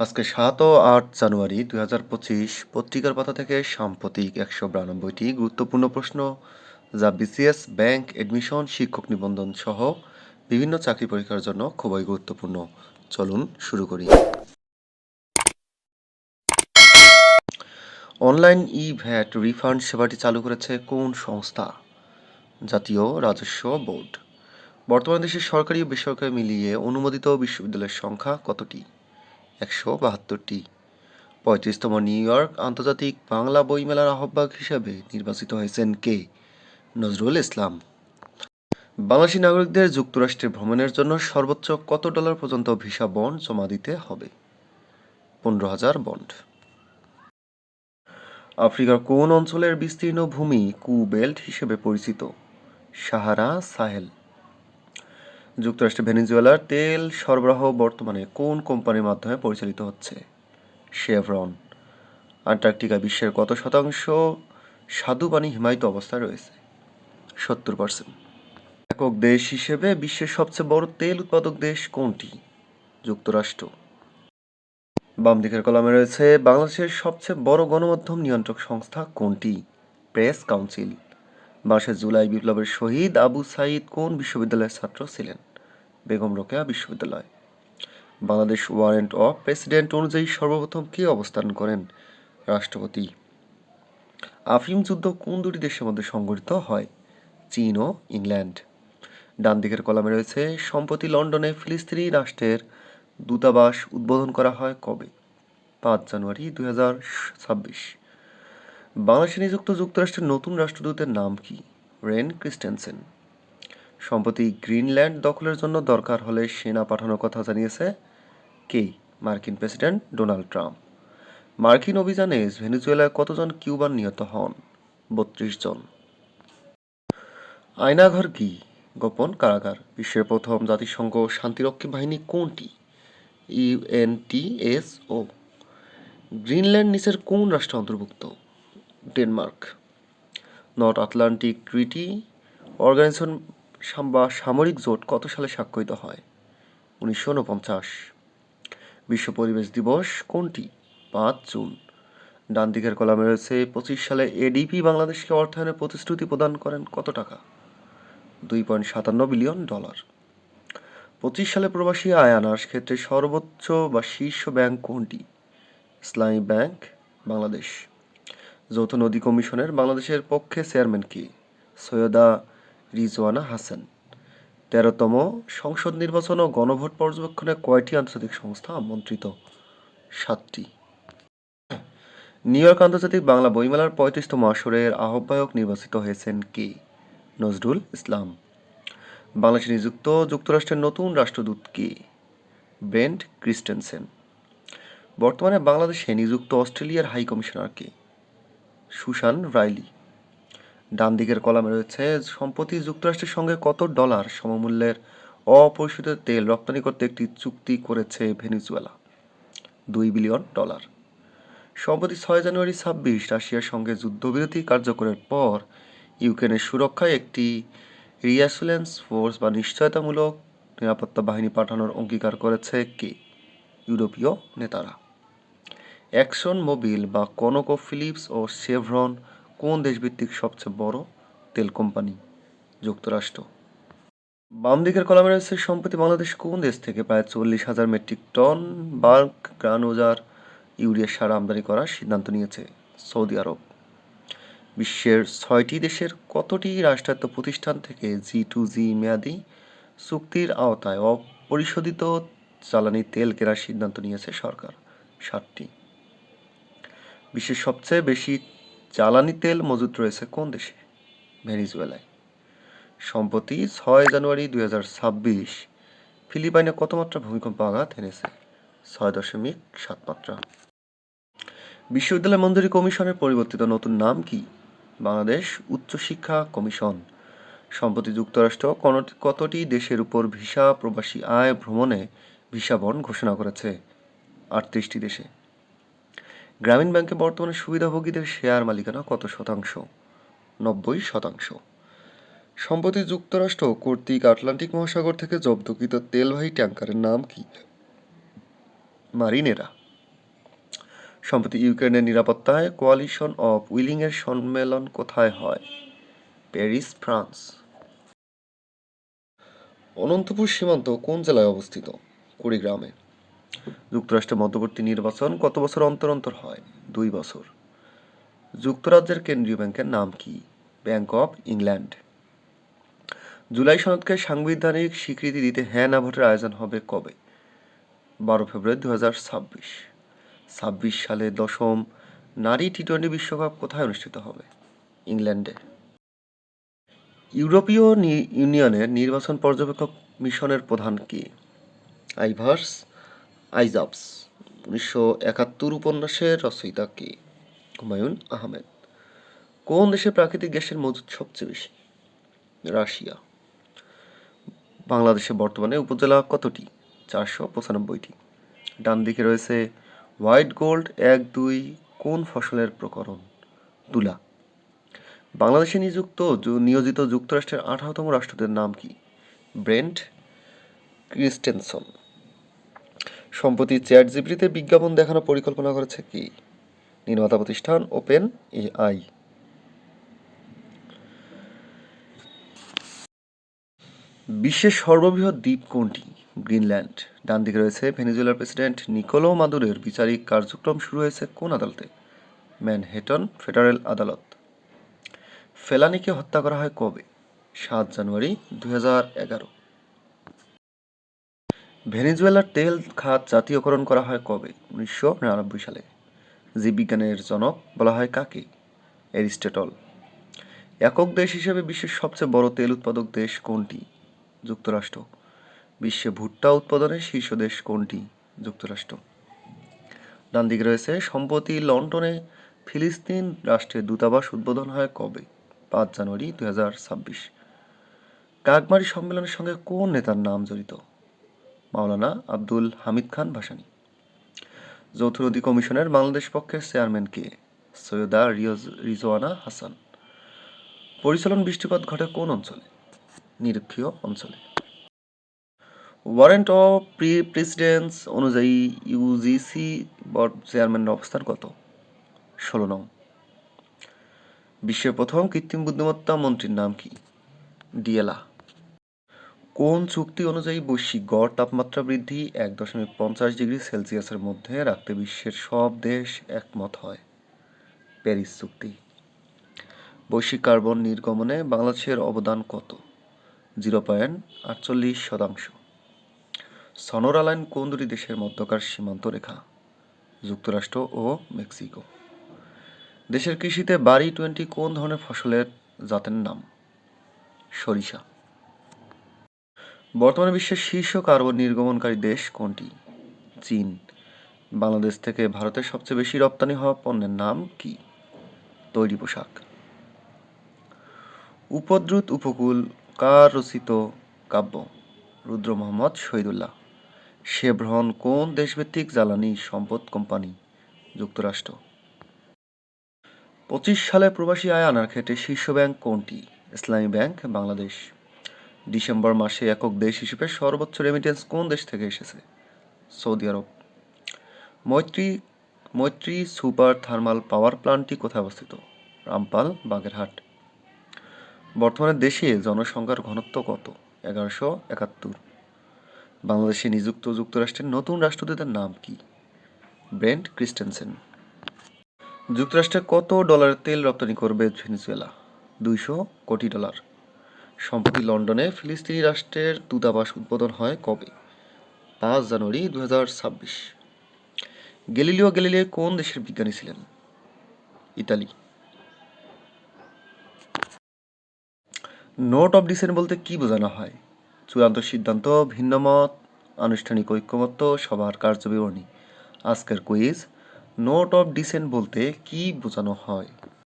আজকে সাত ও আট জানুয়ারি দুই হাজার পঁচিশ পত্রিকার পাতা থেকে সাম্প্রতিক একশো বিরানব্বইটি গুরুত্বপূর্ণ প্রশ্ন যা বিসিএস ব্যাংক এডমিশন শিক্ষক নিবন্ধন সহ বিভিন্ন চাকরি পরীক্ষার জন্য খুবই গুরুত্বপূর্ণ। চলুন শুরু করি। অনলাইন ই ভ্যাট রিফান্ড সেবাটি চালু করেছে কোন সংস্থা? জাতীয় রাজস্ব বোর্ড। বর্তমানে দেশের সরকারি ও বেসরকারি মিলিয়ে অনুমোদিত বিশ্ববিদ্যালয়ের সংখ্যা কতটি? একশো বাহাত্তরটি। পঁয়ত্রিশতম নিউ ইয়র্ক আন্তর্জাতিক বাংলা বইমেলার আহ্বায়ক হিসেবে নির্বাচিত হয়েছেন কে? নজরুল ইসলাম। বাংলাদেশি নাগরিকদের যুক্তরাষ্ট্রে ভ্রমণের জন্য সর্বোচ্চ কত ডলার পর্যন্ত ভিসা বন্ড জমা দিতে হবে? পনেরো হাজার বন্ড। আফ্রিকার কোন অঞ্চলের বিস্তীর্ণ ভূমি কু বেল্ট হিসেবে পরিচিত? সাহারা, সাহেল। যুক্তরাষ্ট্রে ভেনিজুয়েলার তেল সরবরাহ বর্তমানে কোন কোম্পানির মাধ্যমে পরিচালিত হচ্ছে? শেভরন। আন্টার্কটিকা বিশ্বের কত শতাংশ স্বাদু পানি হিমায়িত অবস্থায় রয়েছে? সত্তর পার্সেন্ট একক দেশ হিসেবে বিশ্বের সবচেয়ে বড় তেল উৎপাদক দেশ কোনটি? যুক্তরাষ্ট্র। বাম দিকের কলামে রয়েছে, বাংলাদেশের সবচেয়ে বড় গণমাধ্যম নিয়ন্ত্রক সংস্থা কোনটি? Press council. বাংলাদেশের জুলাই বিপ্লবের শহীদ আবু সাইদ কোন বিশ্ববিদ্যালয়ের ছাত্র ছিলেন? বেগম রোকেয়া বিশ্ববিদ্যালয়। বাংলাদেশ ওয়ারেন্ট অফ প্রেসিডেন্ট অনুযায়ী সর্বপ্রথম কে অবস্থান করেন? রাষ্ট্রপতি। আফিম যুদ্ধ কোন দুটি দেশের মধ্যে সংঘটিত হয়? চীন ও ইংল্যান্ড। ডান দিকের কলামে রয়েছে, সম্প্রতি লন্ডনে ফিলিস্তিনি রাষ্ট্রের দূতাবাস উদ্বোধন করা হয় কবে? পাঁচ জানুয়ারি দুই হাজার ছাব্বিশ। বাংলাদেশে নিযুক্ত যুক্তরাষ্ট্রের নতুন রাষ্ট্রদূতের নাম কি? Brent Christensen. সম্প্রতি গ্রিনল্যান্ড দখলের জন্য দরকার হলে সেনা পাঠানোর কথা জানিয়েছে কে? মার্কিন প্রেসিডেন্ট ডোনাল্ড ট্রাম্প। মার্কিন অভিযানে ভেনেজুয়েলায় কতজন কিউবান নিহত হন? বত্রিশ জন। আয়নাঘর কি? গোপন কারাগার। বিশ্বের প্রথম জাতিসংঘ শান্তিরক্ষী বাহিনী কোনটি? ইউএনটিএসও গ্রিনল্যান্ড নিচের কোন রাষ্ট্র অন্তর্ভুক্ত? Denmark. North Atlantic treaty, organization বা সামরিক জোট কত সালে স্বাক্ষরিত হয়? উনিশশো উনপঞ্চাশ। বিশ্ব পরিবেশ দিবস কোনটি? পাঁচ জুন। ডান দিকের কলামে রয়েছে, পঁচিশ সালে এডিপি বাংলাদেশকে অর্থায়নের প্রতিশ্রুতি প্রদান করেন কত টাকা? দুই পয়েন্ট সাতান্ন বিলিয়ন ডলার। পঁচিশ সালে প্রবাসী আয় আনার ক্ষেত্রে সর্বোচ্চ বা শীর্ষ ব্যাংক কোনটি? ইসলামী ব্যাংক, বাংলাদেশ। যৌথ নদী কমিশনের বাংলাদেশের পক্ষে চেয়ারম্যান কে? সৈয়দা রিজওয়ানা হাসান। তেরোতম সংসদ নির্বাচন ও গণভোট পর্যবেক্ষণে কয়টি আন্তর্জাতিক সংস্থা আমন্ত্রিত? সাতটি। নিউ ইয়র্ক আন্তর্জাতিক বাংলা বইমেলার পঁয়ত্রিশতম আসরের আহ্বায়ক নির্বাচিত হয়েছেন কে? নজরুল ইসলাম। বাংলাদেশে নিযুক্ত যুক্তরাষ্ট্রের নতুন রাষ্ট্রদূত কে? ব্রেন্ট ক্রিস্টেনসেন। বর্তমানে বাংলাদেশে নিযুক্ত অস্ট্রেলিয়ার হাই কমিশনার কে? Susan Riley. ডান দিকের কলামে রয়েছে, সম্প্রতি যুক্তরাষ্ট্রের সঙ্গে কত ডলার সমমূল্যের অপরিশোধিত তেল রপ্তানি করতে একটি চুক্তি করেছে ভেনেজুয়েলা? দুই বিলিয়ন ডলার। সম্প্রতি ছয় জানুয়ারি ছাব্বিশ রাশিয়ার সঙ্গে যুদ্ধবিরতি কার্যকরের পর ইউক্রেনের সুরক্ষায় একটি রিয়াসুলেন্স ফোর্স বা নিশ্চয়তামূলক নিরাপত্তা বাহিনী পাঠানোর অঙ্গীকার করেছে কে? ইউরোপীয় নেতারা। অ্যাকশন মোবিল বা কনকো ফিলিপস ও শেভরন কোন দেশভিত্তিক সবচেয়ে বড় তেল কোম্পানি? যুক্তরাষ্ট্র। বাম দিকের কলামে রয়েছে সম্প্রতি বাংলাদেশ কোন দেশ থেকে প্রায় চল্লিশ হাজার metric ton bulk, granular, urea সার আমদানি করার সিদ্ধান্ত নিয়েছে সৌদি আরব। বিশ্বের ছয়টি দেশের কতটি রাষ্ট্রায়ত্ত প্রতিষ্ঠান থেকে জি টু জি মেয়াদি চুক্তির আওতায় অপরিশোধিত জ্বালানি তেল কেনার সিদ্ধান্ত নিয়েছে সরকার, সাতটি। বিশ্বের সবচেয়ে বেশি জ্বালানি তেল মজুত রয়েছে কোন দেশে? ভেনিজুয়েলায়। সম্প্রতি ছয় জানুয়ারি দুই হাজার ছাব্বিশ ফিলিপাইনে কত মাত্রা ভূমিকম্প আঘাত এনেছে? ছয় দশমিক সাত মাত্রা। বিশ্ববিদ্যালয় মঞ্জুরি কমিশনের পরিবর্তিত নতুন নাম কি? বাংলাদেশ উচ্চশিক্ষা কমিশন। সম্প্রতি যুক্তরাষ্ট্র কতটি দেশের উপর ভিসা প্রবাসী আয় ভ্রমণে ভিসা বন ঘোষণা করেছে? আটত্রিশটি দেশে। গ্রামীণ ব্যাংকে বর্তমানে সুবিধাভোগীদের শেয়ার মালিকানা কত শতাংশ? নব্বই শতাংশ। সম্প্রতি যুক্তরাষ্ট্র কর্তৃক আটলান্টিক মহাসাগর থেকে জব্দকৃত তেলবাহী ট্যাঙ্কারের নাম কি? মারিনেরা। সম্প্রতি ইউক্রেনের নিরাপত্তায় কোয়ালিশন অফ উইলিংয়ের সম্মেলন কোথায় হয়? Paris, France. অনন্তপুর সীমান্ত কোন জেলায় অবস্থিত? কুড়িগ্রামে। যুক্তরাষ্ট্রের মধ্যবর্তী নির্বাচন কত বছর অন্তর অন্তর হয়? দুই বছর। যুক্তরাজ্যের কেন্দ্রীয় ব্যাংকের নাম কি? Bank of England. জুলাই সনদকে সাংবিধানিক স্বীকৃতি দিতে হ্যাঁ না ভোটের আয়োজন হবে কবে? বারো ফেব্রুয়ারি দু হাজার ছাব্বিশ। ছাব্বিশ সালে দশম নারী টি টোয়েন্টি বিশ্বকাপ কোথায় অনুষ্ঠিত হবে? ইংল্যান্ডে। ইউরোপীয় ইউনিয়নের নির্বাচন পর্যবেক্ষক মিশনের প্রধান কে? আইভার্স আইজাবস, উনিশশো একাত্তর উপন্যাসের রচয়িতা কে? হুমায়ুন আহমেদ। কোন দেশে প্রাকৃতিক গ্যাসের মজুদ সবচেয়ে বেশি? রাশিয়া। বাংলাদেশে বর্তমানে উপজেলা কতটি? চারশো পঁচানব্বইটি। ডান দিকে রয়েছে হোয়াইট গোল্ড এক দুই কোন ফসলের প্রকরণ? তুলা। বাংলাদেশে নিযুক্ত নিয়োজিত যুক্তরাষ্ট্রের আঠারোতম রাষ্ট্রদের নাম কি? Brent Christensen. সম্প্রতি চ্যাট জিপিটিতে বিজ্ঞাপন দেখানোর পরিকল্পনা করেছে কি? নির্মাতা প্রতিষ্ঠান ওপেন এআই। বিশ্বের সর্ববৃহৎ দ্বীপ কোনটি? গ্রিনল্যান্ড। ডান দিকে রয়েছে ভেনেজুয়েলার প্রেসিডেন্ট নিকোলো মাদুরের বিচারিক কার্যক্রম শুরু হয়েছে কোন আদালতে? ম্যানহেটন ফেডারেল আদালত। ফেলানিকে হত্যা করা হয় কবে? সাত জানুয়ারি দুই এগারো। ভেনেজুয়েলার তেল খাত জাতীয়করণ করা হয় কবে? উনিশশো নিরানব্বই সালে। জীববিজ্ঞানের জনক বলা হয় কাকে? অ্যারিস্টটল। একক দেশ হিসেবে বিশ্বের সবচেয়ে বড় তেল উৎপাদক দেশ কোনটি? যুক্তরাষ্ট্র। বিশ্বে ভুট্টা উৎপাদনের শীর্ষ দেশ কোনটি? যুক্তরাষ্ট্র। ডান দিকে রয়েছে, সম্প্রতি লন্ডনে ফিলিস্তিন রাষ্ট্রের দূতাবাস উদ্বোধন হয় কবে? পাঁচ জানুয়ারি দু হাজার ছাব্বিশ। কাকমারি সম্মেলনের সঙ্গে কোন নেতার নাম জড়িত? মাওলানা আব্দুল হামিদ খান ভাসানী। যৌথ নদী কমিশনের বাংলাদেশ পক্ষের চেয়ারম্যান কে? সৈয়দা রিজওয়ানা হাসান। পরিচালন বৃষ্টিপাত ঘটে কোন অঞ্চলে? নিরক্ষীয় অঞ্চলে। ওয়ারেন্ট অফ প্রি প্রেসিডেন্স অনুযায়ী ইউজিসি বর্ড চেয়ারম্যানের অবস্থান কত? ষোলো নং। বিশ্বের প্রথম কৃত্রিম বুদ্ধিমত্তা মন্ত্রীর নাম কি? ডিএলা কোন চুক্তি অনুযায়ী বৈশ্বিক গড় তাপমাত্রা বৃদ্ধি এক দশমিক পঞ্চাশ ডিগ্রি সেলসিয়াসের মধ্যে রাখতে বিশ্বের সব দেশ একমত হয়? প্যারিস চুক্তি। বৈশ্বিক কার্বন নির্গমনে বাংলাদেশের অবদান কত? জিরো পয়েন্ট আটচল্লিশ শতাংশ। সনোরা লাইন কোন দুটি দেশের মধ্যকার সীমান্ত রেখা? যুক্তরাষ্ট্র ও মেক্সিকো। দেশের কৃষিতে বাড়ি টোয়েন্টি কোন ধরনের ফসলের জাতের নাম? সরিষা। বর্তমানে বিশ্বের শীর্ষ কার্বন নির্গমনকারী দেশ কোনটি? চীন। বাংলাদেশ থেকে ভারতের সবচেয়ে বেশি রপ্তানি হওয়া পণ্যের নাম কি? তৈরি পোশাক। উপদ্রুত উপকূল কার রচিত কাব্য, রুদ্র মোহাম্মদ শহীদুল্লাহ। শেভরন কোন দেশভিত্তিক জ্বালানি সম্পদ কোম্পানি? যুক্তরাষ্ট্র। পঁচিশ সালে প্রবাসী আয় আনার ক্ষেত্রে শীর্ষ ব্যাংক কোনটি? ইসলামী ব্যাংক, বাংলাদেশ। ডিসেম্বর মাসে একক দেশ হিসেবে সর্বোচ্চ রেমিটেন্স কোন দেশ থেকে এসেছে? সৌদি আরব। Maitri Maitri super thermal power প্ল্যান্টটি কোথায় অবস্থিত? রামপাল, বাগেরহাট। বর্তমানে দেশে জনসংখ্যার ঘনত্ব কত? এগারোশো একাত্তর। বাংলাদেশে নিযুক্ত যুক্তরাষ্ট্রের নতুন রাষ্ট্রদূতের নাম কি? Brent Christensen. যুক্তরাষ্ট্রে কত ডলারের তেল রপ্তানি করবে ভেনেজুয়েলা? দুইশো কোটি ডলার। সম্প্রতি লন্ডনে ফিলিস্তিনি রাষ্ট্রের দূতাবাস উদ্বোধন হয় কবে? পাঁচ জানুয়ারি দু হাজার ছাব্বিশ। গেলিলিও গ্যালিলে কোন দেশের বিজ্ঞানী ছিলেন? ইতালি। নোট অফ ডিসেন্ট বলতে কি বোঝানো হয়? চূড়ান্ত সিদ্ধান্ত, ভিন্নমত, আনুষ্ঠানিক ঐক্যমত্য সবার কার্যবিবরণী। আজকের কুইজ নোট অফ ডিসেন্ট বলতে কি বোঝানো হয়?